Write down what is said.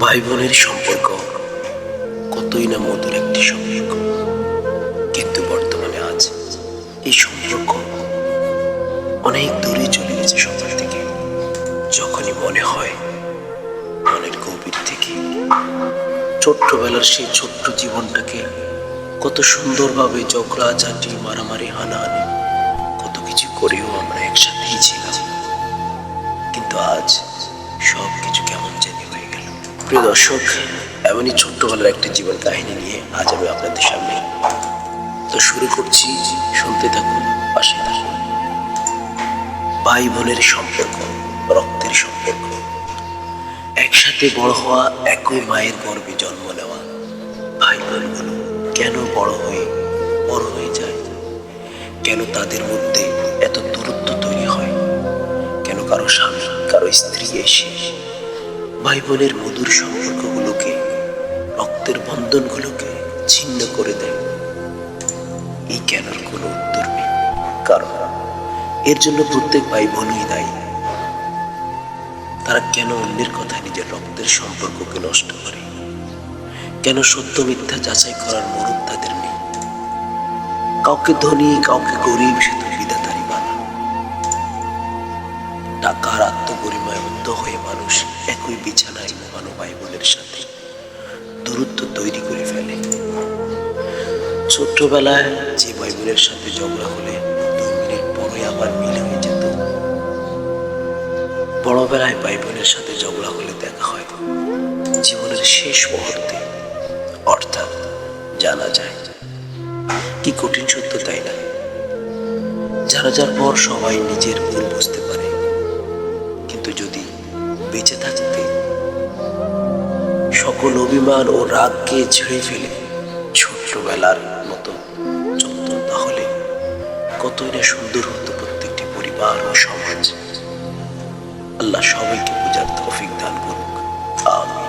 ভাই বোনের সম্পর্ক কতই না মধুর একটি সম্পর্ক। কিন্তু বর্তমানে আজ এই সম্পর্ক অনেক দূরে চলে গেছে সবার থেকে। যখনই মনে হয় মনের গভীর থেকে ছোট্টবেলার সেই ছোট্ট জীবনটাকে কত সুন্দরভাবে ঝগড়া ঝাঁটি মারামারি, হানাহানি কত কিছু করেও আমরা একসাথেই প্রিয় দর্শক, এমনই ছোট্টবেলার একটি জীবন কাহিনী নিয়ে আজ আমি আপনাদের সামনে তো শুরু করছি। শুনতে থাকুন, পাশে ভাই বোনের সম্পর্ক, রক্তের সম্পর্ক। একসাথে বড় হওয়া একই মায়ের গর্ভে জন্ম নেওয়া ভাই বোনগুলো কেন বড় হয়ে বড় হয়ে যায়? কেন তাদের মধ্যে এত দূরত্ব তৈরি হয়? কেন কারও স্বামী, কারও স্ত্রী এসে ভাই বোনের মধুর সম্পর্কগুলোকে, রক্তের বন্ধনগুলোকে ছিন্ন করে দেয়। এই কেনর কোনো উত্তর নেই। কারণ এর জন্য প্রত্যেক ভাই বোনই দায়ী। তারা কেন অন্যের কথায় নিজের রক্তের সম্পর্ককে নষ্ট করে? কেন সত্য মিথ্যা যাচাই করার মরণ তাদের নেই? কাউকে ধনী, কাউকে গরিব, সে তো বিধাতারই বানা টাকার আত্মগরিমায় হয়ে মানুষ একই বিছানায় ঘুমানো ভাই বোনের সাথে দূরত্ব তৈরি করে ফেলে। ছোট্টবেলায় যে ভাই বোনের সাথে ঝগড়া হলে দুই মিনিট পরে আবার মিল হয়ে যেত। বড়বেলায় ভাই বোনের সাথে ঝগড়া হলে দেখা হয় জীবনের শেষ মুহূর্তে অর্থাৎ জানা যায়। কি কঠিন সত্য তাই না? যার পর সবাই নিজের বুঝতে সকল অভিমান ও রাগকে ছেড়ে ফেলে ছোট্টবেলার মতো যত্ন তাহলে কতই না সুন্দর হতো প্রত্যেকটি পরিবার ও সমাজ। আল্লাহ সবাইকে পূজার তৌফিক দান করুক। আমি